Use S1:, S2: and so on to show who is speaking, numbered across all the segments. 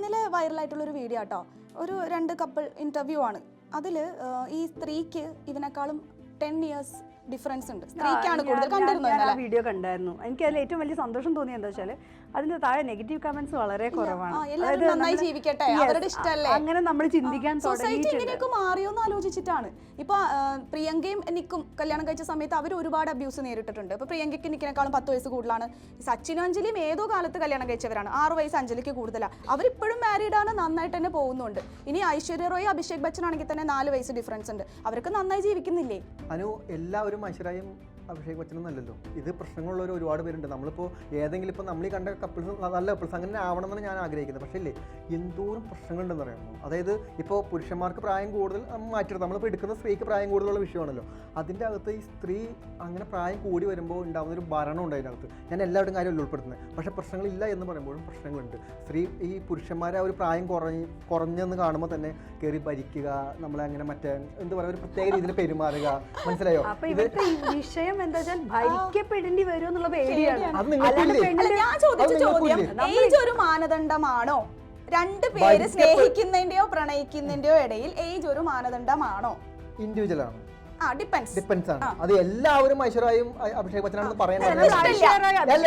S1: ഇന്നലെ വൈറലായിട്ടുള്ളൊരു വീഡിയോ കേട്ടോ ഒരു രണ്ട് കപ്പിൾ ഇന്റർവ്യൂ ആണ്. അതിൽ ഈ സ്ത്രീക്ക് ഇവനേക്കാളും ടെൻ ഇയേഴ്സ് ഡിഫറൻസ് ഉണ്ട്. സ്ത്രീക്കാണ് കൂടുതൽ കണ്ടിരുന്നത്
S2: വീഡിയോ കണ്ടായിരുന്നു. എനിക്ക് അതിൽ ഏറ്റവും വലിയ സന്തോഷം തോന്നിയത് എന്താ വെച്ചാൽ അതിന്റെ താഴെ നെഗറ്റീവ് കമന്റ്സ് വളരെ കുറവാണ്. അതായത്
S1: നന്നായി ജീവിക്കട്ടെ, അവരുടെ ഇഷ്ടമല്ലേ?
S2: അങ്ങനെ നമ്മൾ ചിന്തിക്കാൻ
S1: സൊസൈറ്റി എന്ന് ആലോചിച്ചിട്ടാണ്. ഇപ്പൊ പ്രിയങ്കയും നിക്കും കല്യാണം കഴിച്ച സമയത്ത് അവർ ഒരുപാട് അബ്യൂസ് നേരിട്ടിട്ടുണ്ട്. ഇപ്പൊ പ്രിയങ്കയ്ക്ക് നിക്കിനേക്കാളും പത്ത് വയസ്സ് കൂടുതലാണ്. സച്ചിനും അഞ്ജലിയും ഏതോ കാലത്ത് കല്യാണം കഴിച്ചവരാണ്. ആറ് വയസ്സ് അഞ്ജലിക്ക് കൂടുതലാണ് അവരിപ്പോഴും മാരീഡ് ആണ് നന്നായിട്ട് തന്നെ പോകുന്നുണ്ട്. ഇനി ഐശ്വര്യ റോയ് അഭിഷേക് ബച്ചൻ ആണെങ്കിൽ തന്നെ നാല് വയസ്സ് ഡിഫറൻസ് ഉണ്ട്. അവർക്ക് നന്നായി ജീവിക്കുന്നില്ലേ?
S3: അനു എല്ലാവരും ഐശ്വര്യയും അഭിഷേക് ബച്ചനും അല്ലല്ലോ ഇത് പ്രശ്നങ്ങളുള്ളവർ ഒരുപാട് പേരുണ്ട്. നമ്മളിപ്പോൾ ഏതെങ്കിലും ഇപ്പോൾ നമ്മൾ ഈ കണ്ട കപ്പിൾസ് നല്ല കപ്പിൾസ് അങ്ങനെ ആവണം എന്നാണ് ഞാൻ ആഗ്രഹിക്കുന്നത്. പക്ഷേ ഇല്ലേ എന്തോരം പ്രശ്നങ്ങളുണ്ടെന്ന് പറയുമ്പോൾ അതായത് ഇപ്പോൾ പുരുഷന്മാർക്ക് പ്രായം കൂടുതൽ മാറ്റരുത് നമ്മളിപ്പോൾ എടുക്കുന്ന സ്ത്രീക്ക് പ്രായം കൂടുതലുള്ള വിഷയമാണല്ലോ. അതിന്റെ അകത്ത് ഈ സ്ത്രീ അങ്ങനെ പ്രായം കൂടി വരുമ്പോൾ ഉണ്ടാകുന്ന ഒരു ഭരണം ഉണ്ട് അതിനകത്ത്. ഞാൻ എല്ലാവരുടെയും കാര്യം ഉൾപ്പെടുത്തുന്നത്? പക്ഷേ പ്രശ്നങ്ങളില്ല എന്ന് പറയുമ്പോഴും പ്രശ്നങ്ങളുണ്ട്. സ്ത്രീ ഈ പുരുഷന്മാരെ ഒരു പ്രായം കുറഞ്ഞ് കുറഞ്ഞെന്ന് കാണുമ്പോൾ തന്നെ കയറി ഭരിക്കുക നമ്മളെ അങ്ങനെ മറ്റേ എന്താ പറയുക ഒരു പ്രത്യേക രീതിയിൽ പെരുമാറുക. മനസ്സിലായോ?
S2: അപ്പൊ വിഷയം എന്താ വെച്ചാൽ ഭരിക്കപ്പെടേണ്ടി വരും എന്നുള്ള പേടിയാണ്.
S1: ഞാൻ ചോദിച്ച ചോദ്യം? ഏജ് ഒരു മാനദണ്ഡമാണോ? രണ്ട് പേര്
S3: ഭരിക്കപ്പെ-
S1: സ്നേഹിക്കുന്നതിന്റെയോ പ്രണയിക്കുന്നതിന്റെയോ ഇടയിൽ ഏജ് ഒരു മാനദണ്ഡമാണോ?
S3: ഇൻഡിവിജ്വൽ ആണ്.
S1: ആ ഡിപ്പെൻസ്
S3: ഡിപ്പെൻസ് ആണ്. അത് എല്ലാവരും ഐശ്വര്യയും അ- അഭിഷേക് ബച്ചനാണെന്ന് പറയാൻ
S2: അല്ല,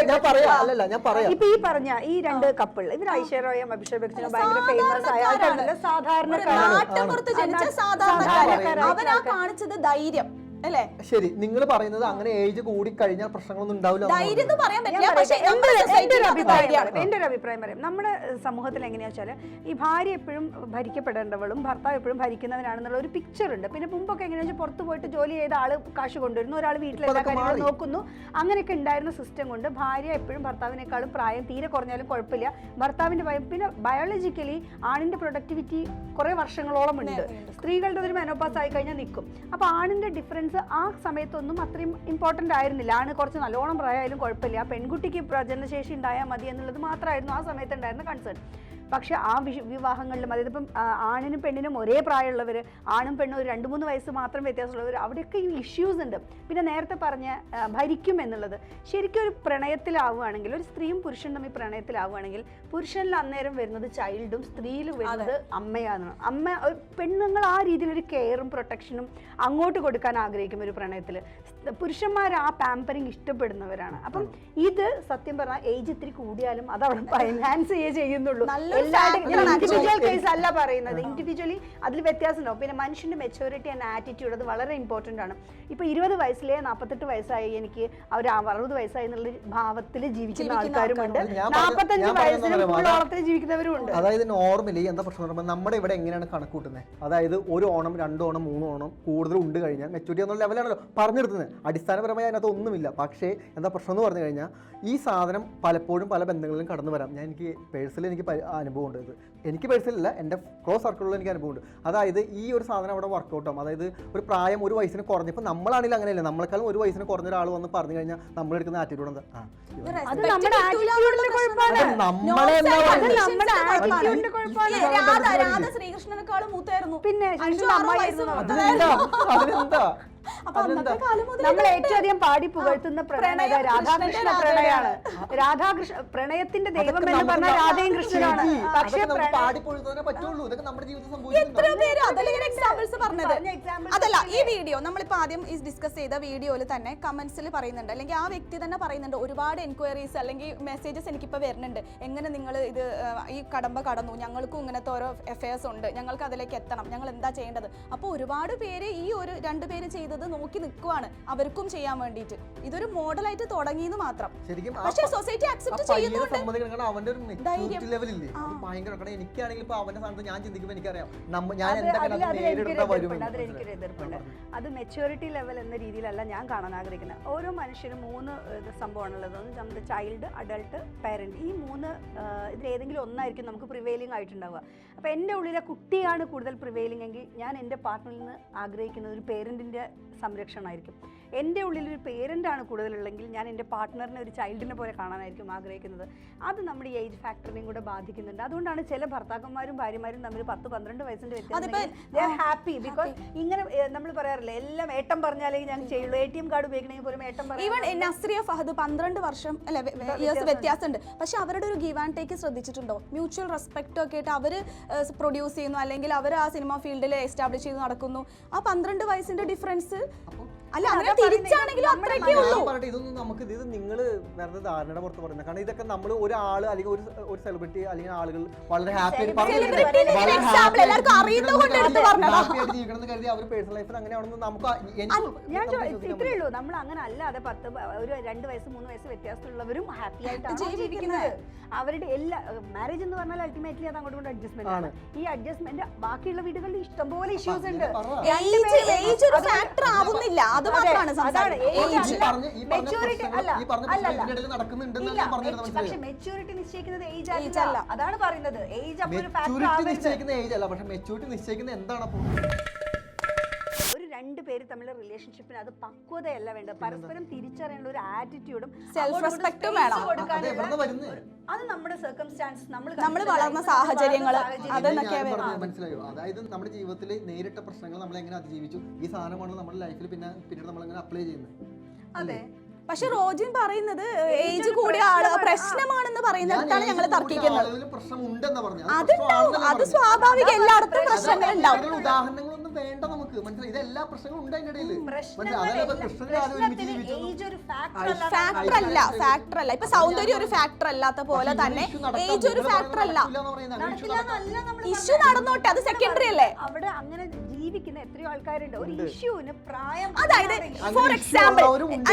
S3: ഞാൻ പറയാം. അല്ലല്ല ഞാൻ പറയാം.
S2: ഇപ്പൊ ഈ പറഞ്ഞ ഈ രണ്ട് കപ്പിൾ ഇവർ ഐശ്വര്യയും അഭിഷേക് ബച്ചനും ഭയങ്കര ഫേമസ് ആയ ആൾക്കാരല്ല സാധാരണക്കാരാണ്.
S1: നാട്ടുപുറത്ത് ജനിച്ച സാധാരണക്കാരൻ അവനാ കാണിച്ചത് ധൈര്യം. അല്ലേ?
S3: ശരി നിങ്ങൾ പറയുന്നത് അങ്ങനെ ഏജ് കൂടി കഴിഞ്ഞാൽ പ്രശ്നങ്ങളൊന്നും ഉണ്ടാവില്ല
S1: ധൈര്യം എന്ന് പറയാൻ പറ്റില്ല. പക്ഷേ നമ്മുടെ
S2: ഒരു- അഭിപ്രായം. ഒരു അഭിപ്രായം പറയാം നമ്മുടെ സമൂഹത്തിൽ എങ്ങനെയാ വെച്ചാൽ ഈ ഭാര്യ എപ്പോഴും ഭരിക്കപ്പെടേണ്ടവളും ഭർത്താവ് എപ്പോഴും ഭരിക്കുന്നവനാണെന്നുള്ള ഒരു പിക്ചർ ഉണ്ട്. പിന്നെ മുമ്പൊക്കെ എങ്ങനെയാ വെച്ചാൽ പുറത്ത് പോയിട്ട് ജോലി ചെയ്ത ആൾ കാശ് കൊണ്ടുവരുന്നു ഒരാൾ വീട്ടിലെ എല്ലാ കാര്യങ്ങളും. നോക്കുന്നു. അങ്ങനെയൊക്കെ ഉണ്ടായിരുന്ന സിസ്റ്റം കൊണ്ട് ഭാര്യ എപ്പോഴും ഭർത്താവിനേക്കാളും പ്രായം തീരെ കുറഞ്ഞാലും കുഴപ്പമില്ല. ഭർത്താവിന്റെ ഭയം പിന്നെ ബയോളജിക്കലി ആണിന്റെ പ്രൊഡക്ടിവിറ്റി കുറെ വർഷങ്ങളോളം ഉണ്ട്. സ്ത്രീകളുടെ ഒരു മെനോപാസ് ആയി കഴിഞ്ഞാൽ നിൽക്കും അപ്പൊ ആണിന്റെ ഡിഫറൻസ് ആ സമയത്തൊന്നും അത്രയും ഇമ്പോർട്ടന്റ് ആയിരുന്നില്ല. ആണ് കുറച്ച് നല്ലോണം പ്രായമായാലും കുഴപ്പമില്ല. പെൺകുട്ടിക്ക് പ്രജനശേഷി ഉണ്ടായാൽ മതി എന്നുള്ളത് മാത്രമായിരുന്നു ആ സമയത്ത് ഉണ്ടായിരുന്ന കൺസേൺ പക്ഷെ ആ വിഷ വിവാഹങ്ങളിലും അതായത് ഇപ്പം ആണിനും പെണ്ണിനും ഒരേ പ്രായമുള്ളവർ ആണും പെണ്ണും ഒരു രണ്ട് മൂന്ന് വയസ്സ് മാത്രം വ്യത്യാസമുള്ളവർ അവിടെയൊക്കെ ഈ ഇഷ്യൂസ് ഉണ്ട്. പിന്നെ നേരത്തെ പറഞ്ഞ ഭരിക്കും എന്നുള്ളത്. ശരിക്കും ഒരു പ്രണയത്തിലാവുകയാണെങ്കിൽ ഒരു സ്ത്രീയും പുരുഷനും തമ്മിൽ പ്രണയത്തിലാവുകയാണെങ്കിൽ പുരുഷനിൽ അന്നേരം വരുന്നത് ചൈൽഡും സ്ത്രീയിൽ വരുന്നത് അമ്മയാണ് അമ്മ പെണ്ണുങ്ങൾ ആ രീതിയിൽ ഒരു കെയറും പ്രൊട്ടക്ഷനും അങ്ങോട്ട് കൊടുക്കാൻ ആഗ്രഹിക്കും ഒരു പ്രണയത്തിൽ പുരുഷന്മാർ ആ പാമ്പറിങ് ഇഷ്ടപ്പെടുന്നവരാണ്. അപ്പം ഇത് സത്യം പറഞ്ഞാൽ ഏജ് ഇത്തിരി കൂടിയാലും അത് അവിടെ എൻഹാൻസ് ചെയ്യേ ചെയ്യുന്നുള്ളൂ. ഇൻഡിവിജ്വൽ കേസ് അല്ല പറയുന്നത്. ഇൻഡിവിജ്വലി അതിൽ വ്യത്യാസം ഉണ്ടാവും പിന്നെ മനുഷ്യന്റെ മെച്ചൂരിറ്റി ആൻഡ് ആറ്റിറ്റ്യൂഡ് അത് വളരെ ഇമ്പോർട്ടന്റ് ആണ്. ഇപ്പൊ ഇരുപത് വയസ്സിലെ നാൽപ്പത്തെട്ട് വയസ്സായി എനിക്ക് അവർ അറുപത് വയസ്സായി എന്നുള്ള ഭാവത്തിൽ ജീവിക്കുന്ന ആൾക്കാരുമുണ്ട്. നാൽപ്പത്തഞ്ച് വയസ്സിന്. ജീവിക്കുന്നവരും ഉണ്ട്.
S3: അതായത് നോർമലി എന്താ പ്രശ്നം നമ്മുടെ ഇവിടെ എങ്ങനെയാണ് കണക്കൂട്ടുന്നത് അതായത് ഒരു ഓണം രണ്ട് ഓണം മൂന്ന് ഓണം കൂടുതൽ ഉണ്ട് കഴിഞ്ഞാൽ മെച്ചൂരിറ്റി എന്നുള്ള ലെവലാണല്ലോ പറഞ്ഞെടുക്കുന്നത് അടിസ്ഥാനപരമായി അതിനകത്ത് ഒന്നുമില്ല. പക്ഷേ എന്താ പ്രശ്നം എന്ന് പറഞ്ഞു കഴിഞ്ഞാൽ ഈ സാധനം പലപ്പോഴും പല ബന്ധങ്ങളിലും കടന്നു വരാം. ഞാൻ എനിക്ക് പേഴ്സണലി എനിക്ക് അനുഭവം ഉണ്ട് ഇത്. എനിക്ക് പേഴ്സണലല്ല എന്റെ ക്ലോസ് സർക്കിളിൽ എനിക്ക് അനുഭവം ഉണ്ട് അതായത് ഈ ഒരു സാധനം അവിടെ വർക്കൗട്ട് ആവും. അതായത് ഒരു പ്രായം ഒരു വയസ്സിന് കുറഞ്ഞപ്പോൾ നമ്മളാണെങ്കിലും അങ്ങനെയല്ല? നമ്മളെക്കാളും ഒരു വയസ്സിന് കുറഞ്ഞ ഒരാൾ വന്ന് പറഞ്ഞു കഴിഞ്ഞാൽ നമ്മൾ എടുക്കുന്ന ആറ്റിറ്റ്യൂഡ് എന്താ? നമ്മളെ
S1: ശ്രീകൃഷ്ണനെക്കാളും മൂത്തായിരുന്നു
S2: പിന്നെ.
S3: അതിനെന്താ?
S2: നമ്മൾ ഏറ്റവും അധികം പാടി പുകഴ്ത്തുന്ന പ്രണയം രാധാകൃഷ്ണ പ്രണയാണ്. രാധാകൃഷ്ണ പ്രണയത്തിന്റെ ദൈവം എന്ന് പറഞ്ഞാൽ രാധയും കൃഷ്ണനാണ് പക്ഷേ
S1: എത്ര പേര് അതല്ല ഞാൻ എക്സാമ്പിൾസ് പറഞ്ഞത്? അതല്ല ഈ വീഡിയോ നമ്മളിപ്പോ ആദ്യം ഈ ഡിസ്കസ് ചെയ്ത വീഡിയോയിൽ തന്നെ കമന്റ്സിൽ പറയുന്നുണ്ട്. അല്ലെങ്കിൽ ആ വ്യക്തി തന്നെ പറയുന്നുണ്ട് ഒരുപാട് എൻക്വയറീസ് അല്ലെങ്കിൽ മെസ്സേജസ് എനിക്കിപ്പോ വരുന്നുണ്ട്. എങ്ങനെ നിങ്ങൾ ഇത് ഈ കടമ്പ കടന്നു? ഞങ്ങൾക്കും ഇങ്ങനത്തെ ഓരോ എഫയേഴ്സ് ഉണ്ട്. ഞങ്ങൾക്ക് അതിലേക്ക് എത്തണം. ഞങ്ങൾ എന്താ ചെയ്യേണ്ടത്? അപ്പോൾ ഒരുപാട് പേര് ഈ ഒരു രണ്ട് പേര് ചെയ്തത് നോക്കി നിൽക്കുവാണ്. അവർക്കും ചെയ്യാൻ വേണ്ടിയിട്ട്. ഇതൊരു മോഡലായിട്ട് തുടങ്ങിയെന്ന് മാത്രം.
S3: ശരിക്കും
S1: പക്ഷേ സൊസൈറ്റി അക്സെപ്റ്റ് ചെയ്യുന്നുണ്ട്.
S3: സമ്മതിക്കണം കാരണം അവന്റെ ഒരു
S1: ധൈര്യം.
S3: എനിക്കാണെങ്കിൽ ഇപ്പൊ അവന്റെ സ്ഥാനത്ത് ഞാൻ ചിന്തിക്കുമ്പോൾ എനിക്കറിയാം. ഞാൻ
S2: എതിർപ്പുണ്ട്. അത് മെച്യൂരിറ്റി ലെവൽ എന്ന രീതിയിലല്ല ഞാൻ കാണാൻ ആഗ്രഹിക്കുന്നത്. ഓരോ മനുഷ്യനും മൂന്ന് സംഭവമാണുള്ളത്. നമ്മുടെ ചൈൽഡ് അഡൾട്ട് പാരന്റ് ഈ മൂന്ന് ഇതിലേതെങ്കിലും ഇതിൽ ഏതെങ്കിലും ഒന്നായിരിക്കും നമുക്ക് പ്രിവെയിലിംഗ് ആയിട്ടുണ്ടാവുക. അപ്പോൾ എന്റെ ഉള്ളിലെ കുട്ടിയാണ് കൂടുതൽ പ്രിവെയിലിംഗ് എങ്കിൽ ഞാൻ എന്റെ പാർട്ട്ണറിൽ നിന്ന് ആഗ്രഹിക്കുന്നത് ഒരു പേരന്റിന്റെ സംരക്ഷണമായിരിക്കും. എന്റെ ഉള്ളിൽ ഒരു പേരന്റാണ് ആണ് കൂടുതലുള്ളെങ്കിൽ ഞാൻ എന്റെ പാർട്ട്ണറിനെ ഒരു ചൈൽഡിനെ പോലെ കാണാനായിരിക്കും ആഗ്രഹിക്കുന്നത്. അത് നമ്മുടെ ഈ ഏജ് ഫാക്ടറിനെയും കൂടെ ബാധിക്കുന്നുണ്ട്. അതുകൊണ്ടാണ് ചില ഭർത്താക്കന്മാരും ഭാര്യമാരും തമ്മിൽ പത്ത് പന്ത്രണ്ട് വയസ്സിന്റെ വ്യത്യാസം ഹാപ്പി ബിക്കോസ് ഇങ്ങനെ നമ്മൾ പറയാറില്ല എല്ലാം ഏട്ടം പറഞ്ഞാലേ ഞാൻ ചെയ്യുള്ളൂ. എ ടി എം കാർഡ് ഉപയോഗിക്കണമെങ്കിൽ പോലും ഏട്ടം
S1: ഈവൻ
S2: പറയാം
S1: നസ്രിയ ഫഹദ് പന്ത്രണ്ട് വർഷം അല്ലെ ഇയേഴ്സ് വ്യത്യാസമുണ്ട്. പക്ഷെ അവരുടെ ഒരു ഗീവ് ആൻഡ് ടേക്ക് ശ്രദ്ധിച്ചിട്ടുണ്ടോ? മ്യൂച്വൽ റെസ്പെക്റ്റ് ഒക്കെ ആയിട്ട് അവർ പ്രൊഡ്യൂസ് ചെയ്യുന്നു. അല്ലെങ്കിൽ അവർ ആ സിനിമ ഫീൽഡിൽ എസ്റ്റാബ്ലിഷ് ചെയ്ത് നടക്കുന്നു. ആ പന്ത്രണ്ട് വയസ്സിന്റെ ഡിഫറൻസ് അല്ല അങ്ങനെ തിരിച്ചാണെങ്കിലും അത്രയൊക്കെ ഉള്ളൂ.
S3: പറയട്ടെ ഇതൊന്നും നമുക്ക് ഇത് നിങ്ങൾ വെറുതെ ധാരണയുടെ പുറത്ത് പറയുന്നത് കാരണം ഇതൊക്കെ നമ്മൾ ഒരാൾ അല്ലെങ്കിൽ ഒരു ഒരു സെലിബ്രിറ്റി അല്ലെങ്കിൽ ആളുകൾ വളരെ ഹാപ്പി ജീവിക്കണം കരുതി. അവർ പേഴ്സണൽ ലൈഫിൽ അങ്ങനെയാണെന്ന് നമുക്ക്
S2: ഞാൻ ഇത്രേ ഉള്ളൂ. നമ്മൾ അങ്ങനെ അല്ലാതെ പത്ത് ഒരു രണ്ട് വയസ്സ് മൂന്ന് വയസ്സ് വ്യത്യാസമുള്ളവരും ഹാപ്പി ആയിട്ടാണ്
S1: ജീവിക്കുന്നത്.
S2: അവരുടെ എല്ലാ മാരേജ് എന്ന് പറഞ്ഞാൽ അൾട്ടിമേറ്റ്ലി അത് അങ്ങോട്ട് കൊണ്ട് അഡ്ജസ്റ്റ്മെന്റ് ആണ്. ഈ അഡ്ജസ്റ്റ്മെന്റ് ബാക്കിയുള്ള വീടുകളിൽ ഇഷ്ടംപോലെ ഇഷ്യൂസ് ഉണ്ട്.
S1: ആവുന്നില്ല. അത് മാത്രമാണ്
S3: ഈ
S2: അല്ല. ഇല്ല പക്ഷെ
S3: മെച്യൂരിറ്റി
S2: മെച്ചൂരിറ്റി നിശ്ചയിക്കുന്നത് ഏജ് അല്ല. അതാണ് പറയുന്നത്. ഏജ് അപ്പോൾ ഒരു ഫാക്ടർ
S3: മെച്ചൂരിറ്റി
S2: ആവരുത്.
S3: നിശ്ചയിക്കുന്ന എന്താണ് അപ്പോൾ
S2: രണ്ട് പേര് തമ്മിലുള്ള റിലേഷൻഷിപ്പിന് അത് പക്വതയല്ല വേണ്ടത്. പരസ്പരം തിരിച്ചറിയാനുള്ള ഒരു ആറ്റിറ്റ്യൂഡും
S1: സെൽഫ് റെസ്പെക്റ്റും വേണം.
S3: അത്
S2: നമ്മുടെ സർക്കംസ്റ്റാൻസ് നമ്മൾ
S1: നമ്മൾ വളർന്ന സാഹചര്യങ്ങൾ. അതെന്നൊക്കെയാ
S3: ഞാൻ
S1: വരുന്നത്.
S3: മനസ്സിലായോ? അതായത് നമ്മുടെ ജീവിതത്തിൽ നേരിട്ട പ്രശ്നങ്ങൾ നമ്മൾ എങ്ങനെ അതിജീവിച്ചു? ഈ സാധനമാണ് നമ്മുടെ ലൈഫിൽ പിന്നെ പിന്നീട് നമ്മൾ എങ്ങനെ അപ്ലൈ ചെയ്യുന്നത്
S2: അതെ.
S1: പക്ഷെ റോജിൻ പറയുന്നത് ഏജ് കൂടിയ ആൾ പ്രശ്നമാണെന്ന് പറയുന്നിടത്താണ് ഞങ്ങൾ തർക്കിക്കുന്നത്. അത് സ്വാഭാവിക എല്ലായിടത്തും പ്രശ്നങ്ങൾ ഉണ്ടാവും
S3: വേണ്ട നമുക്ക് മനസ്സിലായി? ഇത് എല്ലാ പ്രശ്നങ്ങളും ഉണ്ട് അതിന്റെ ഇടയിൽ
S2: ഫാക്ടർ അല്ല
S1: ഫാക്ടർ അല്ല ഫാക്ടർ അല്ല. ഇപ്പൊ സൗന്ദര്യം ഒരു ഫാക്ടർ അല്ലാത്ത പോലെ തന്നെ ഏജ് ഒരു ഫാക്ടർ അല്ല. ഇഷ്യൂ നടന്നോട്ടെ അത് സെക്കൻഡറി അല്ലേ?
S2: അവിടെ അങ്ങനെ ജീവിക്കുന്ന എത്രയോ ആൾക്കാരുണ്ട്. ഒരു ഇഷ്യൂവിന് പ്രായം
S1: അതായത് ഫോർ എക്സാമ്പിൾ.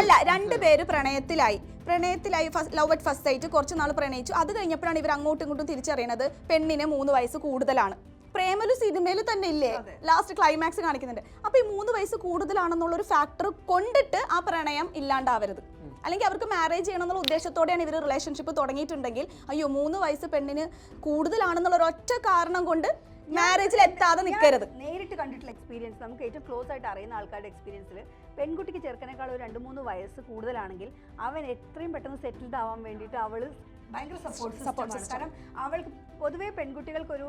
S1: അല്ല രണ്ടുപേര് പ്രണയത്തിലായി. പ്രണയത്തിലായി ലവ് അറ്റ് ഫസ്റ്റ് ആയിട്ട് കുറച്ച് നാൾ പ്രണയിച്ചു. അത് കഴിഞ്ഞപ്പോഴാണ് ഇവർ അങ്ങോട്ടും ഇങ്ങോട്ടും തിരിച്ചറിയണത് പെണ്ണിന് മൂന്ന് വയസ്സ് കൂടുതലാണ്. പ്രേമലു സിനിമയിൽ തന്നെ ഇല്ലേ ലാസ്റ്റ് ക്ലൈമാക്സ് കാണിക്കുന്നുണ്ട്. അപ്പൊ ഈ മൂന്ന് വയസ്സ് കൂടുതലാണെന്നുള്ള ഒരു ഫാക്ടർ കൊണ്ടിട്ട് ആ പ്രണയം ഇല്ലാണ്ടാവരുത്. അല്ലെങ്കിൽ അവർക്ക് മാരേജ് ചെയ്യണം എന്നുള്ള ഉദ്ദേശത്തോടെയാണ് ഇവർ റിലേഷൻഷിപ്പ് തുടങ്ങിയിട്ടുണ്ടെങ്കിൽ അയ്യോ മൂന്ന് വയസ്സ് പെണ്ണിന് കൂടുതലാണെന്നുള്ള ഒറ്റ കാരണം കൊണ്ട് മാരേജിൽ എത്താതെ നിൽക്കരുത്
S2: നേരിട്ട് കണ്ടിട്ടുള്ള എക്സ്പീരിയൻസ് നമുക്ക് ഏറ്റവും ക്ലോസ് ആയിട്ട് അറിയുന്ന ആൾക്കാരുടെ എക്സ്പീരിയൻസിൽ പെൺകുട്ടിക്ക് ചെറുക്കനേക്കാൾ ഒരു രണ്ട് മൂന്ന് വയസ്സ് കൂടുതലാണെങ്കിൽ അവൻ എത്രയും പെട്ടെന്ന് സെറ്റിൽഡ് ആവാൻ വേണ്ടിയിട്ട് അവൾ ഭയങ്കര സപ്പോർട്ട് സപ്പോർട്ട് കാരണം അവൾക്ക് പൊതുവേ പെൺകുട്ടികൾക്ക് ഒരു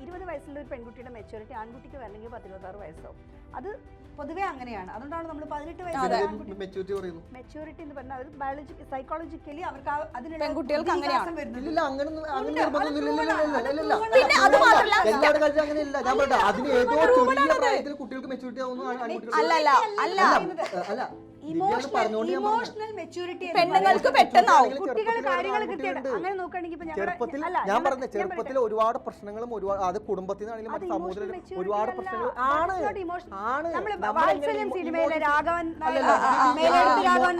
S2: ഇരുപത് വയസ്സുള്ള ഒരു പെൺകുട്ടിയുടെ മെച്ചൂരിറ്റി ആൺകുട്ടിക്ക് വരണമെങ്കിൽ പത്തിരുപത്താറ് വയസ്സാവും അത് പൊതുവേ അങ്ങനെയാണ്. അതുകൊണ്ടാണ് നമ്മൾ പതിനെട്ട് വയസ്സ് ആൺകുട്ടി
S3: മെച്ചൂരിറ്റി
S2: എന്ന് പറഞ്ഞാൽ അത് ബയോളജി സൈക്കോളജിക്കലി അവർക്ക് അതിനുള്ള
S1: പെൺകുട്ടികൾക്ക് അങ്ങനെയാണ്. അല്ല.
S2: ഇമോഷണൽ മെച്ചൂരിറ്റി
S1: പെണ്ണുങ്ങൾക്ക് പെട്ടെന്നാവും
S2: കുട്ടികൾ കാര്യങ്ങൾ. കിട്ടിയിട്ട് അങ്ങനെ നോക്കുകയാണെങ്കിൽ
S3: ചെറുപ്പത്തിൽ ഞാൻ പറഞ്ഞ ചെറുപ്പത്തിൽ ഒരുപാട് പ്രശ്നങ്ങളും ഒരുപാട് അത് കുടുംബത്തിൽ നിന്നാണെങ്കിലും സമൂഹത്തിൽ ഒരുപാട്. പ്രശ്നങ്ങൾ ആണ് ആണ്
S2: വാത്സല്യം സിനിമയിലെ രാഘവൻ രാഘവൻ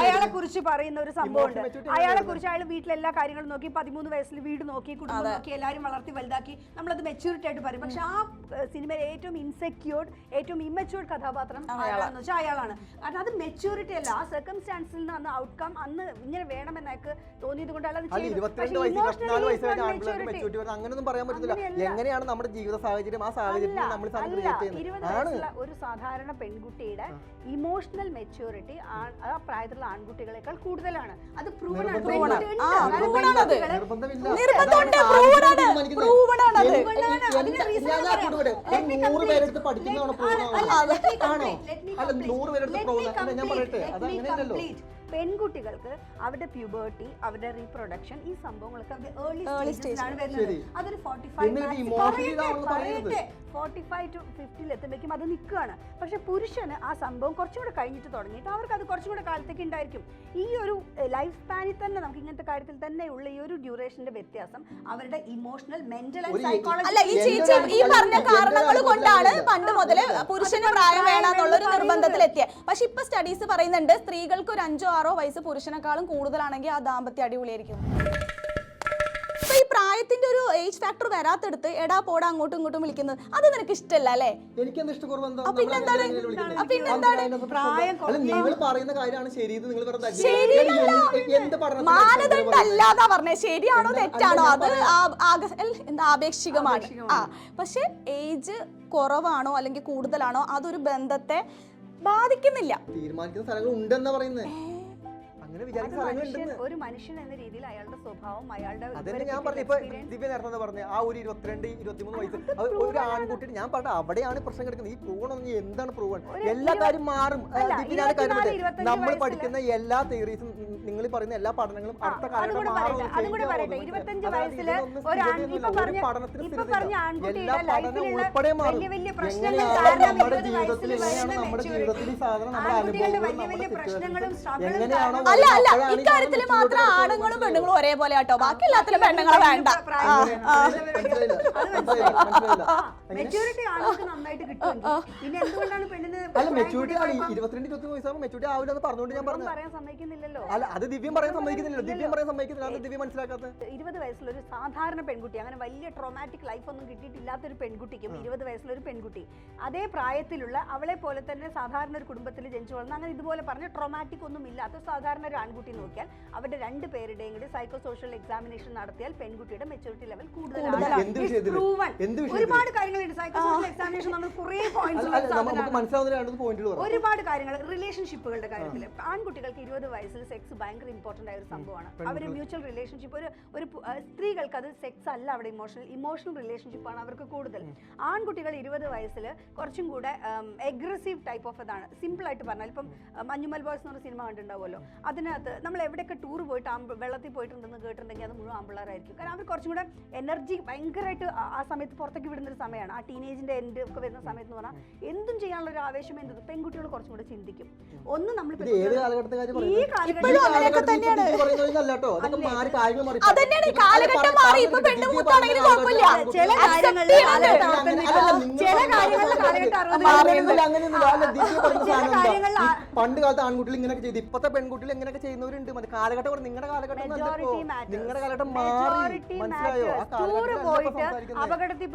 S2: അയാളെ കുറിച്ച് പറയുന്ന ഒരു സംഭവമുണ്ട് അയാളെ കുറിച്ച് അയാൾ വീട്ടിലെ എല്ലാ കാര്യങ്ങളും നോക്കി പതിമൂന്ന് വയസ്സിൽ വീട് നോക്കി കുടുംബം നോക്കി എല്ലാവരും വളർത്തി വലുതാക്കി നമ്മളത് മെച്ചൂരിറ്റി ആയിട്ട് പറയും പക്ഷെ ആ സിനിമയിൽ സിനിമയിലെ ഏറ്റവും ഇൻസെക്യൂർഡ് ഏറ്റവും ഇമ്മച്യൂർഡ് കഥാപാത്രം അയാൾ വെച്ചാൽ അയാളാണ് കാരണം അത് മെച്ചൂരിറ്റി അല്ല ആ സർക്കംസ്റ്റാൻസിൽ നിന്ന് അന്ന് ഔട്ട്കം അന്ന് ഇങ്ങനെ വേണമെന്ന് അയാൾക്ക് തോന്നിയത് കൊണ്ട് അയാൾ അത്.
S3: ഇരുപത്തിരണ്ട് വയസ്സ്
S2: emotionally not maturity.
S3: മെച്ചൂരിറ്റി വരുന്നത് അങ്ങനെയൊന്നും പറയാൻ പറ്റത്തില്ല
S2: അങ്ങനെയല്ല.
S3: എങ്ങനെയാണ് നമ്മുടെ ജീവിത സാഹചര്യം ആ സാഹചര്യത്തിൽ നമ്മൾ സാധനം
S2: അല്ല,
S3: ക്രിയേറ്റ്
S2: ഇരുപത്
S3: ചെയ്യുന്നത് ആണ്
S2: വയസ്സുള്ള ഒരു സാധാരണ പെൺകുട്ടിയുടെ ഇമോഷണൽ മെച്ചൂരിറ്റി ആ പ്രായത്തിലുള്ള ആൺകുട്ടികളെക്കാൾ കൂടുതലാണ് അത് പ്രൂവൺ ആണ്.
S3: നിർബന്ധമില്ല.
S2: പെൺകുട്ടികളുണ്ട്.
S1: ആ,
S2: അതായത്
S1: proven ആണത്.
S2: പെൺകുട്ടികൾ
S3: നിർബന്ധമില്ല
S1: നിർബന്ധമുണ്ട്,
S3: അതാണ്
S1: proven ആണ്,
S3: ആൺകുട്ടികൾ തീരുമാനിക്കുന്നത്.
S1: proven ആണത്.
S3: എന്ത്-
S2: proven ആണ്.
S3: എന്ത്-
S2: reason
S3: ഞാൻ
S2: ഞാൻ
S3: അങ്ങോട്ട് വിട്.
S2: Let me
S3: ഒരു നൂറ്
S2: complete.
S3: പേരെടുത്ത് പഠിക്കുന്നതാണ്
S2: Let- അല്ല,
S3: ആവുന്നത്.
S2: let me complete. Let me
S3: അല്ല
S2: complete.
S3: നൂറ്
S2: പേരുടെ
S3: പ്രോബ്ലം ഞാൻ പറയട്ടെ? അത്
S2: അങ്ങനെയല്ലോ പെൺകുട്ടികൾക്ക് അവരുടെ പ്യൂബേർട്ടി അവരുടെ റീപ്രൊഡക്ഷൻ ഈ സംഭവങ്ങളൊക്കെ അവരുടെ ഏർലി സ്റ്റേജിലാണ് വരുന്നത്. അതൊരു ഫോർട്ടി ഫൈവ് ടു ഫിഫ്റ്റിയിൽ എത്തുമ്പോഴേക്കും അത് നിൽക്കുകയാണ്. പക്ഷെ പുരുഷന് ആ സംഭവം കുറച്ചും കൂടെ കഴിഞ്ഞിട്ട് തുടങ്ങിയിട്ട് അവർക്ക് അത് കുറച്ചും കൂടെ കാലത്തേക്ക് ഉണ്ടായിരിക്കും. ഈ ഒരു ലൈഫ് സ്പാനിൽ തന്നെ നമുക്ക് ഇങ്ങനത്തെ കാര്യത്തിൽ തന്നെ ഉള്ള ഈ ഒരു ഡ്യൂറേഷന്റെ വ്യത്യാസം അവരുടെ ഇമോഷണൽ മെന്റൽ ആൻഡ് സൈക്കോളജി
S1: ഈ പറഞ്ഞ കാരണങ്ങൾ കൊണ്ടാണ് പണ്ട് മുതലേ പുരുഷന് പ്രായം നിർബന്ധത്തിൽ എത്തിയ പക്ഷെ ഇപ്പൊ സ്റ്റഡീസ് പറയുന്നുണ്ട് സ്ത്രീകൾക്ക് ഒരു അഞ്ചോ ആറോ വയസ്സ് പുരുഷനേക്കാളും കൂടുതലാണെങ്കിൽ ആ ദാമ്പത്യ അടിപൊളിയായിരിക്കും ഈ പ്രായത്തിന്റെ ഒരു ഏജ് ഫാക്ടർ വരാത്തെടുത്ത് എടാ പോടാ അങ്ങോട്ടും ഇങ്ങോട്ടും വിളിക്കുന്നത് അത് നിനക്ക് ഇഷ്ടമല്ല അല്ലേ? പിന്നെന്താണ്? പിന്നെന്താണ്? മാനദണ്ഡം അല്ലാതാ പറഞ്ഞേ ശരിയാണോ തെറ്റാണോ? അത് എന്താ ആപേക്ഷികമാണ്. ആ പക്ഷെ ഏജ് കുറവാണോ അല്ലെങ്കിൽ കൂടുതലാണോ അതൊരു ബന്ധത്തെ ബാധിക്കുന്നില്ല.
S3: തീരുമാനിക്കുന്ന സ്ഥലങ്ങൾ ഉണ്ടെന്നാ പറയുന്നത് അങ്ങനെ വിചാരിക്കുന്ന
S2: ഒരു മനുഷ്യൻ എന്ന രീതിയിൽ അയാളുടെ സ്വഭാവം അയാളുടെ
S3: അതന്നെ ഞാൻ പറഞ്ഞു ഇപ്പൊ ദിവ്യ നേരത്തെ പറഞ്ഞ ആ ഒരു ഇരുപത്തിരണ്ട് ഇരുപത്തിമൂന്ന് വയസ്സ്. ഒരു ആൺകുട്ടി ഞാൻ പറഞ്ഞ അവിടെയാണ് പ്രശ്നം കിടക്കുന്നത്. ഈ പ്രൂവണം എന്താണ് പ്രൂവൺ എല്ലാ കാര്യം മാറും. കാര്യം നമ്മൾ പഠിക്കുന്ന എല്ലാ തിയറീസും നിങ്ങൾ പറയുന്ന എല്ലാ പഠനങ്ങളും അടുത്ത കാലഘട്ടം നമ്മുടെ ജീവിതത്തിൽ എങ്ങനെയാണ്
S1: അല്ല അല്ല. ഇക്കാര്യത്തിൽ മാത്രം ആണുങ്ങളും പെണ്ണുങ്ങളും ഒരേപോലെ കേട്ടോ ബാക്കി എല്ലാത്തിലും പെണ്ണുങ്ങളെ വേണ്ട.
S2: പ്രായം
S1: ആ,
S2: വരും.
S1: ആ.
S3: മനസ്സിലായില്ല മനസ്സിലായില്ല മനസ്സിലായില്ല എങ്ങനെ?
S2: മെച്ചൂരിറ്റി ആണുങ്ങൾക്ക് നന്നായിട്ട് കിട്ടുമെങ്കിൽ പിന്നെ എന്തുകൊണ്ടാണ് പെണ്ണിന്
S3: അല്ല മെച്ചൂരിറ്റി ആണ്? ഇരുപത്തിരണ്ട് ഇരുപത്തി വയസ്സാകുമ്പോൾ മെച്ചൂരിറ്റി ആവില്ല എന്ന് പറഞ്ഞുകൊണ്ട് ഞാൻ പറഞ്ഞു
S2: പറയാൻ സമ്മതിക്കുന്നില്ലല്ലോ.
S3: അല്ല അത് ദിവ്യം പറയാൻ സമ്മതിക്കുന്നില്ലല്ലോ. ദിവ്യം പറയാൻ സമ്മതിക്കുന്നില്ല. അത് ദിവ്യം മനസ്സിലാക്കാത്തത്?
S2: ഇരുപത് വയസ്സിലൊരു സാധാരണ പെൺകുട്ടി അങ്ങനെ വലിയ ട്രോമാറ്റിക് ലൈഫ് ഒന്നും കിട്ടിയിട്ടില്ലാത്ത ഒരു പെൺകുട്ടിക്കും ഇരുപത് വയസ്സിലൊരു പെൺകുട്ടി അതേ പ്രായത്തിലുള്ള അവളെ പോലെ തന്നെ സാധാരണ ഒരു കുടുംബത്തിൽ ജനിച്ചു വളർന്ന അങ്ങനെ ഇതുപോലെ പറഞ്ഞ ട്രോമാറ്റിക് ഒന്നും ഇല്ലാത്ത സാധാരണ ഒരു ആൺകുട്ടി നോക്കിയാൽ അവരുടെ രണ്ട് പേരുടെയും കൂടി സൈക്കോ സോഷ്യൽ എക്സാമിനേഷൻ നടത്തിയാൽ പെൺകുട്ടിയുടെ മെച്ചൂരിറ്റി ലെവൽ കൂടുതലാണ്? ഒരുപാട് കാര്യങ്ങളുണ്ട് എക്സാമിനേഷൻ നമ്മൾ കുറേ പോയിന്റ്സ് ഒരുപാട് കാര്യങ്ങൾ റിലേഷൻഷിപ്പുകളുടെ കാര്യത്തിൽ ആൺകുട്ടികൾക്ക് ഇരുപത് വയസ്സിൽ സെക്സ് ഭയങ്കര ഇമ്പോർട്ടന്റ് ആയ ഒരു സംഭവമാണ്. അവർ മ്യൂച്വൽ റിലേഷൻഷിപ്പ് ഒരു ഒരു സ്ത്രീകൾക്ക് അത് സെക്സ് അല്ല അവിടെ ഇമോഷണൽ ഇമോഷണൽ റിലേഷൻഷിപ്പ് ആണ് അവർക്ക് കൂടുതൽ. ആൺകുട്ടികൾ ഇരുപത് വയസ്സിൽ കുറച്ചും കൂടെ എഗ്രസീവ് ടൈപ്പ് ഓഫ് അതാണ് സിമ്പിൾ ആയിട്ട് പറഞ്ഞാൽ ഇപ്പം മഞ്ഞുമൽ ബോയ്സ് എന്ന് പറഞ്ഞ സിനിമ കണ്ടിട്ടുണ്ടാവുമല്ലോ. അതിനകത്ത് നമ്മൾ എവിടെയൊക്കെ ടൂർ പോയിട്ട് വെള്ളത്തിൽ പോയിട്ടുണ്ടെന്ന് കേട്ടിട്ടുണ്ടെങ്കിൽ അത് മുഴുവൻ ആമ്പിള്ളേരായിരിക്കും. കാരണം അവർ കുറച്ചും കൂടെ എനർജി ഭയങ്കരമായിട്ട് ആ- സമയത്ത് പുറത്തേക്ക് വിടുന്ന ഒരു സമയമാണ്. ആ ടീനേജിന്റെ എൻഡ് ഒക്കെ വരുന്ന സമയത്ത് എന്ന് പറഞ്ഞാൽ എന്തും ചെയ്യാനുള്ള ഒരു ആവേശം എന്ത് പെൺകുട്ടികൾ കുറച്ചും കൂടെ ചിന്തിക്കും. ഒന്ന് നമ്മൾ ഈ
S1: കാലഘട്ടം
S2: ചില കാര്യങ്ങളിൽ ചില കാര്യങ്ങളിൽ
S3: കാലഘട്ടം
S2: അറുപത്
S3: പണ്ട് കാലത്ത് ആൺകുട്ടികൾ ഇങ്ങനെയൊക്കെ ചെയ്തു ഇപ്പത്തെ പെൺകുട്ടികൾ ഇങ്ങനെയൊക്കെ ചെയ്യുന്നവരുണ്ട്. മറ്റേ കാലഘട്ടം നിങ്ങളുടെ കാലഘട്ടം. നിങ്ങളുടെ കാലഘട്ടം മാറി. മനസ്സിലായോ? ആ കാലഘട്ടം അപകടത്തിൽ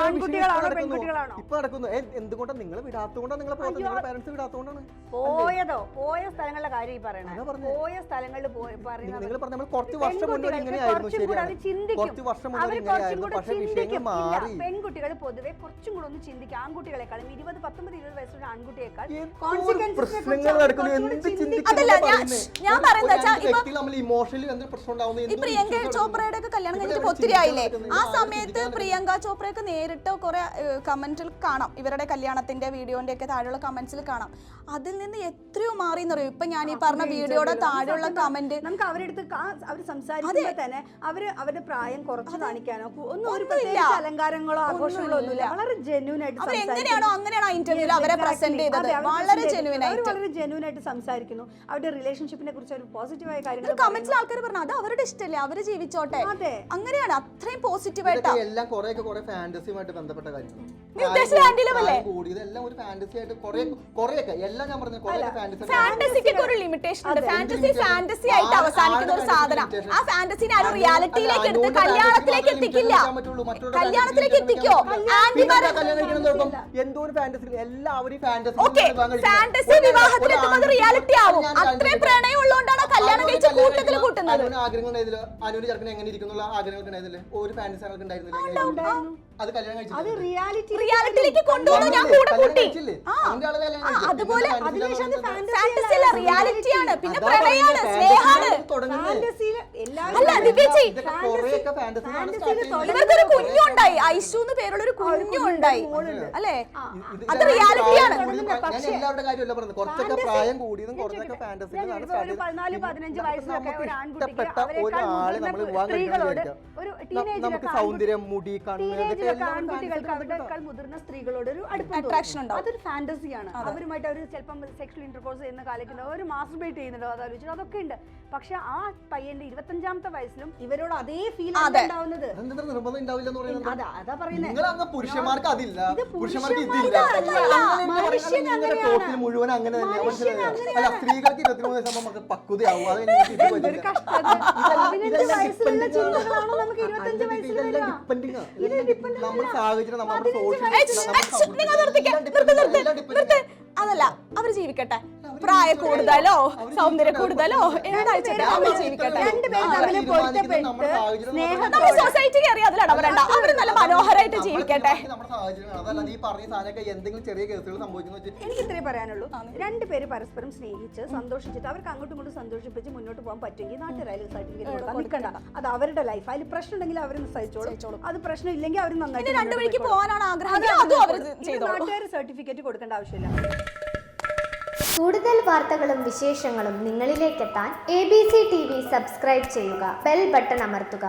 S2: ആൺകുട്ടികളാണോ? പെൺകുട്ടികളാണോ?
S3: ഇപ്പൊ നടക്കുന്നു. എന്തുകൊണ്ടാണ് നിങ്ങൾ വിടാത്തതുകൊണ്ടാണ് നിങ്ങളെ പോകുന്നത് നിങ്ങളുടെ പാരന്റ്സ് വിടാത്തതുകൊണ്ടാണ്?
S2: പോയതോ? പോയ സ്ഥലങ്ങളുടെ കാര്യം ഈ പറയണേ.
S3: അതാ പറഞ്ഞേ.
S2: പോയ സ്ഥലങ്ങളിൽ
S3: നിങ്ങൾ പറഞ്ഞ നമ്മൾ കുറച്ച് വർഷം മുന്നേ ഇങ്ങനെയായിരുന്നു.
S2: കുറച്ചും
S3: ശരിയാണ്. കുറച്ച് വർഷം മുന്നേ ഇങ്ങനെയായിരുന്നു. വിഷയങ്ങൾ മാറി.
S2: പെൺകുട്ടികൾ പൊതുവെ കുറച്ചും കൂടെ ഒന്ന് ചിന്തിക്കുക ആൺകുട്ടികളെക്കാളും ഇരുപത് പത്തൊമ്പത് ഇരുപത് വയസ്സുള്ള ആൺകുട്ടിയേക്കാൾ
S3: പ്രശ്നങ്ങൾ നടക്കുന്നു. എന്ത് ചിന്തിക്കുന്നു ഇമോഷണലി എന്തൊരു പ്രശ്നം ഉണ്ടാവുന്നത്
S1: പ്രിയങ്ക ചോപ്രയുടെ ഒക്കെ കല്യാണം കഴിഞ്ഞിട്ട് ഒത്തിരി ആയില്ലേ? ആ സമയത്ത് പ്രിയങ്ക ചോപ്രയൊക്കെ നേരിട്ട് കുറെ കമന്റിൽ കാണാം. ഇവരുടെ കല്യാണത്തിന്റെ വീഡിയോന്റെ ഒക്കെ താഴെയുള്ള കമൻസിൽ കാണാം. അതിൽ നിന്ന് എത്രയോ മാറി എന്ന് പറയും ഇപ്പൊ ഞാൻ ഈ പറഞ്ഞ വീഡിയോയുടെ താഴെയുള്ള കമന്റ്
S2: നമുക്ക് അവരെടുത്ത് അവർ സംസാരിക്കുമ്പോൾ തന്നെ അവർ അവരുടെ പ്രായം കുറച്ച് കാണിക്കാനോ ഒന്നും ഒരു. അലങ്കാരങ്ങളോ ആഘോഷങ്ങളോ ഒന്നുമില്ല വളരെ ജെന്യൂൻ ആയിട്ട്
S1: എങ്ങനെയാണോ അങ്ങനെയാണ് ആ ഇന്റർവ്യൂവിൽ അവരെ പ്രസന്റ് ചെയ്തത്. വളരെ ജെന്യൂൻ
S2: അവർ
S1: ആയിട്ട്.
S2: വളരെ ജെന്യൂൻ ആയിട്ട് സംസാരിക്കുന്നു. അവരുടെ റിലേഷൻഷിപ്പിനെ കുറിച്ച് ഒരു പോസിറ്റീവായ കാര്യങ്ങൾ
S1: കമന്റ്സിൽ ആൾക്കാർ പറഞ്ഞു അത് അവരുടെ ഇഷ്ടമല്ലേ അവർ ജീവിച്ചോട്ടെ.
S2: അതെ.
S1: അങ്ങനെയാണ്. അത്രയും പോസിറ്റീവ് ആയിട്ട്.
S3: ഇതൊക്കെ എല്ലാം കുറെയൊക്കെ കുറെ ഫാന്റസിയുമായിട്ട് ബന്ധപ്പെട്ട കാര്യങ്ങൾ
S1: നീ ഉദ്ദേശിച്ച ആന്റിലുമല്ലേ?
S3: കൂടി ഇതെല്ലാം ഒരു ഫാന്റസി ആയിട്ട് കുറേ കുറെയൊക്കെ. എല്ലാം ഞാൻ പറഞ്ഞ കുറെ ഫാന്റസി
S1: ഫാന്റസിക്ക് ഒരു ലിമിറ്റേഷൻ ഉണ്ട്. ഫാന്റസി ഫാന്റസി ആയിട്ട് അവസാനിക്കുന്ന ഒരു സാധനം. ആ ഫാന്റസിനെ ആരും റിയാലിറ്റിയിലേക്ക് എടുത്ത് കല്യാണത്തിലേക്ക് എത്തിക്കില്ല. കല്യാണത്തിലേക്ക് എത്തിക്കോ?
S3: എന്തോ ഒരു ഫാന്റസി എല്ലാവരും ഫാന്റസി
S1: ഓക്കെ ഫാന്റസി വിവാഹത്തിൽ എത്തുമ്പോൾ റിയാലിറ്റി ആവും. അത്രയും പ്രണയം ഉള്ളതുകൊണ്ടാണ് കല്യാണം കഴിച്ച കൂട്ടത്തിൽ കൂട്ടുന്നത്
S3: അനുവിന് ആഗ്രഹങ്ങൾ ഉണ്ടായതില്ല അനുവിന് ചെറുക്കൻ എങ്ങനെ ഇരിക്കുന്നുള്ള ആഗ്രഹങ്ങൾക്ക് ഉണ്ടായതില്ലേ ഒരു ഉണ്ടായിരുന്നില്ല. അത് കല്യാണം
S2: അത്
S3: കഴിച്ചില്ല
S2: റിയാലിറ്റി
S1: റിയാലിറ്റിയിലേക്ക് കൊണ്ടുപോകുന്നു ഞാൻ കൂടെ കൂട്ടി. ആ ആ, അതുപോലെ
S2: അതിനുശേഷം അത്
S1: ഫാന്റസി അല്ല റിയാലിറ്റി ആണ്. പിന്നെ
S3: അതാ
S1: പ്രണയാണ്.
S3: പറയുന്നത്,
S1: സ്നേഹാണ്.
S3: fantasy തുടങ്ങുന്നത്.
S2: ഫാന്റസിയിൽ എല്ലാവരും
S1: അല്ല, ദിവ്യേച്ചി,
S3: ഇതൊക്കെ കുറെയൊക്കെ fantasy ന്നാണ്
S2: fantasy
S3: start
S2: ൽ
S3: ചെയ്യുന്നത്.
S1: ഇവർക്കൊരു കുഞ്ഞുണ്ടായി. ഐഷു എന്ന് പേരുള്ള ഒരു കുഞ്ഞുണ്ടായി. അല്ലേ?
S3: ഇത്
S1: അത് reality
S3: പ്രായം
S1: ആണ്.
S3: ഞാൻ എല്ലാവരുടെ കാര്യമല്ല പറഞ്ഞത്. കുറച്ചൊക്കെ പ്രായം കൂടിയതും കുറച്ചൊക്കെ
S2: സ്റ്റാർട്ട് പതിനാല് പതിനഞ്ച് വയസ്സിലൊക്കെ ഒരു ആൺകുട്ടിക്ക്
S3: ഇഷ്ടപ്പെട്ട
S2: ഒരാൾ
S3: നമ്മൾ വിവാഹം
S2: സ്ത്രീകളോട് ഒരു
S3: നമുക്ക് സൗന്ദര്യം മുടി കണ്ണ് എല്ലാം
S2: ആൺകുട്ടികൾക്ക്
S3: fantasy
S2: മുതിർന്ന സ്ത്രീകളോട് ഒരു അട്രാക്ഷൻ.
S1: ഉണ്ടാവും.
S2: അതൊരു ഫാന്റസിയാണ് അവരുമായിട്ട് അവർ ചിലപ്പം സെക്ഷൽ ഇന്റർകോഴ്സ് ചെയ്യുന്ന കാലത്ത് അവർ മാസ്റ്റർബേറ്റ് ചെയ്യുന്നുണ്ടോ അതാലോചിച്ചു അതൊക്കെ ഉണ്ട്. പക്ഷെ ആ പയ്യന്റെ ഇരുപത്തഞ്ചാമത്തെ വയസ്സിലും ഇവരോട് അതേ ഫീൽ
S1: അതെ.
S2: ഉണ്ടാവുന്നത്.
S3: അതെന്താ നിർബന്ധം ഉണ്ടാവില്ല എന്ന് പറയുന്നത്?
S2: അതാ അതാ പറയുന്നത്
S3: നിങ്ങൾ അങ്ങ് പുരുഷന്മാർക്ക് അതില്ല. പുരുഷന്മാർക്ക് ഇതില്ല. മുഴുവൻ അങ്ങനെ തന്നെയാ.
S2: മനുഷ്യൻ
S3: മനസ്സിലായോ? അല്ല സ്ത്രീകൾക്ക് ഇരുപത്തിമൂന്ന് പക്വതയാവും. അത്
S2: പതിനഞ്ച് വയസ്സിലുള്ള. ചിന്തകളാണോ നമുക്ക് ഇരുപത്തഞ്ച് വയസ്സിൽ വരിക?
S1: അതല്ല അവർ ജീവിക്കട്ടെ. പ്രായ കൂടുതലോ സൗന്ദര്യ കൂടുതലോ എന്താഴ്ച അവർ ജീവിക്കട്ടെ.
S2: രണ്ടുപേരും തമ്മിൽ
S3: തീരുമാനിക്കുന്നത് നമ്മുടെ
S2: പൊരുത്തപ്പെട്ട്
S3: സാഹചര്യം
S2: സ്നേഹത്തോടെ
S1: നമ്മൾ സൊസൈറ്റി കയറി അതിൽ ഇടപെടണ്ട അവർ മനോഹരമായിട്ട് ജീവിക്കട്ടെ.
S3: നമ്മുടെ സാഹചര്യം അതല്ല ഈ പറഞ്ഞ സാധനമൊക്കെ എന്തെങ്കിലും ചെറിയ കേസുകൾ സംഭവിക്കുന്നു വെച്ച്
S2: എനിക്ക് ഇത്രേ പറയാനുള്ളൂ. രണ്ടുപേര് പരസ്പരം സ്നേഹിച്ച് സന്തോഷിച്ചിട്ട് അവർക്ക് അങ്ങോട്ടും ഇങ്ങോട്ടും സന്തോഷിപ്പിച്ച് മുന്നോട്ട് പോകാൻ പറ്റുമെങ്കിൽ നാട്ടുകാരും സർട്ടിഫിക്കറ്റ് കൊടുക്കാൻ നിൽക്കണ്ട. അത് അവരുടെ ലൈഫ് അതിൽ പ്രശ്നം ഉണ്ടെങ്കിൽ അവർ സഹിച്ചോളും. അത് പ്രശ്നം ഇല്ലെങ്കിൽ അവർ നന്നായിട്ട് നാട്ടുകാർ സർട്ടിഫിക്കറ്റ് കൊടുക്കേണ്ട ആവശ്യമില്ല.
S4: കൂടുതൽ വാർത്തകളും വിശേഷങ്ങളും നിങ്ങളിലേക്കെത്താൻ A B C T V subscribe ചെയ്യുക. ബെൽ ബട്ടൺ അമർത്തുക.